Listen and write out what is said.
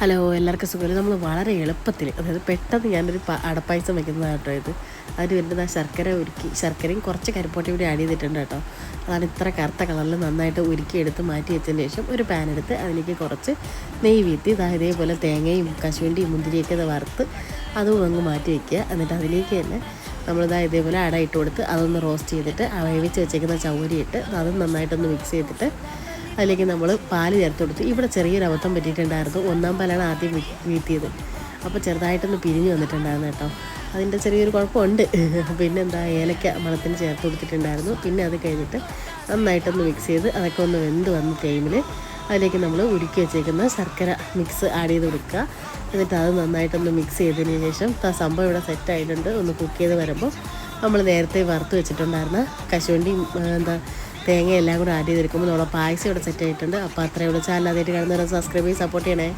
Hello എല്ലാവർക്കും സുഖം. നമ്മൾ വളരെ എളുപ്പത്തിൽ അതായത് പെട്ടെന്ന് ഞാനൊരു അടപ്പായസം വെക്കുന്നതാണ് കേട്ടോ ഇത്. അതിന് വരുന്നത് ആ ശർക്കര ഉരുക്കി ശർക്കരയും കുറച്ച് കരിപ്പോട്ടി കൂടി ആഡ് ചെയ്തിട്ടുണ്ട് കേട്ടോ. അതാണ് ഇത്ര കറുത്ത കളറിൽ നന്നായിട്ട് ഉരുക്കി എടുത്ത് മാറ്റി വെച്ചതിന് ശേഷം ഒരു പാൻ എടുത്ത് അതിലേക്ക് കുറച്ച് നെയ്യ് വീത്തി ഇതാ ഇതേപോലെ തേങ്ങയും കശുവണ്ടിയും മുന്തിരിയൊക്കെ വറുത്ത് അതും അങ്ങ് മാറ്റി വയ്ക്കുക എന്നിട്ട് അതിലേക്ക് തന്നെ നമ്മളിതാ ഇതേപോലെ അട ഇട്ട് കൊടുത്ത് അതൊന്ന് റോസ്റ്റ് ചെയ്തിട്ട് വേവിച്ച് വെച്ചേക്കുന്ന ചൗരി ഇട്ട് അതും നന്നായിട്ടൊന്ന് മിക്സ് ചെയ്തിട്ട് അതിലേക്ക് നമ്മൾ പാൽ ചേർത്ത് കൊടുത്തു. ഇവിടെ ചെറിയൊരു അബദ്ധം പറ്റിയിട്ടുണ്ടായിരുന്നു. ഒന്നാം പാലാണ് ആദ്യം വീട്ടിയത്. അപ്പോൾ ചെറുതായിട്ടൊന്ന് പിരിഞ്ഞു വന്നിട്ടുണ്ടായിരുന്നു കേട്ടോ. അതിന്റെ ചെറിയൊരു കുഴപ്പമുണ്ട്. പിന്നെ എന്താ ഏലക്ക മണത്തിന് ചേർത്ത് കൊടുത്തിട്ടുണ്ടായിരുന്നു. പിന്നെ അത് കഴിഞ്ഞിട്ട് നന്നായിട്ടൊന്ന് മിക്സ് ചെയ്ത് അതൊക്കെ ഒന്ന് വെന്ത് വന്ന ടൈമിൽ അതിലേക്ക് നമ്മൾ ഉരുക്കി വെച്ചേക്കുന്ന ശർക്കര മിക്സ് ആഡ് ചെയ്ത് കൊടുക്കുക. എന്നിട്ട് അത് നന്നായിട്ടൊന്ന് മിക്സ് ചെയ്തതിന് ശേഷം ആ സംഭവം ഇവിടെ സെറ്റ് ആയിട്ടുണ്ട്. ഒന്ന് കുക്ക് ചെയ്ത് വരുമ്പോൾ നമ്മൾ നേരത്തെ വറുത്ത് വെച്ചിട്ടുണ്ടായിരുന്ന കശുവണ്ടി എന്താ തേങ്ങ എല്ലാം കൂടെ ആഡ് ചെയ്തെടുക്കുമ്പോൾ നമ്മളെ പായസം ഇവിടെ സെറ്റ് ആയിട്ടുണ്ട്. അപ്പോൾ അത്രയും ഉള്ളൂ. ചാനൽ ആദ്യമായിട്ട് കാണുന്നവരെ സബ്സ്ക്രൈബ് ചെയ്ത് സപ്പോർട്ട് ചെയ്യണേ.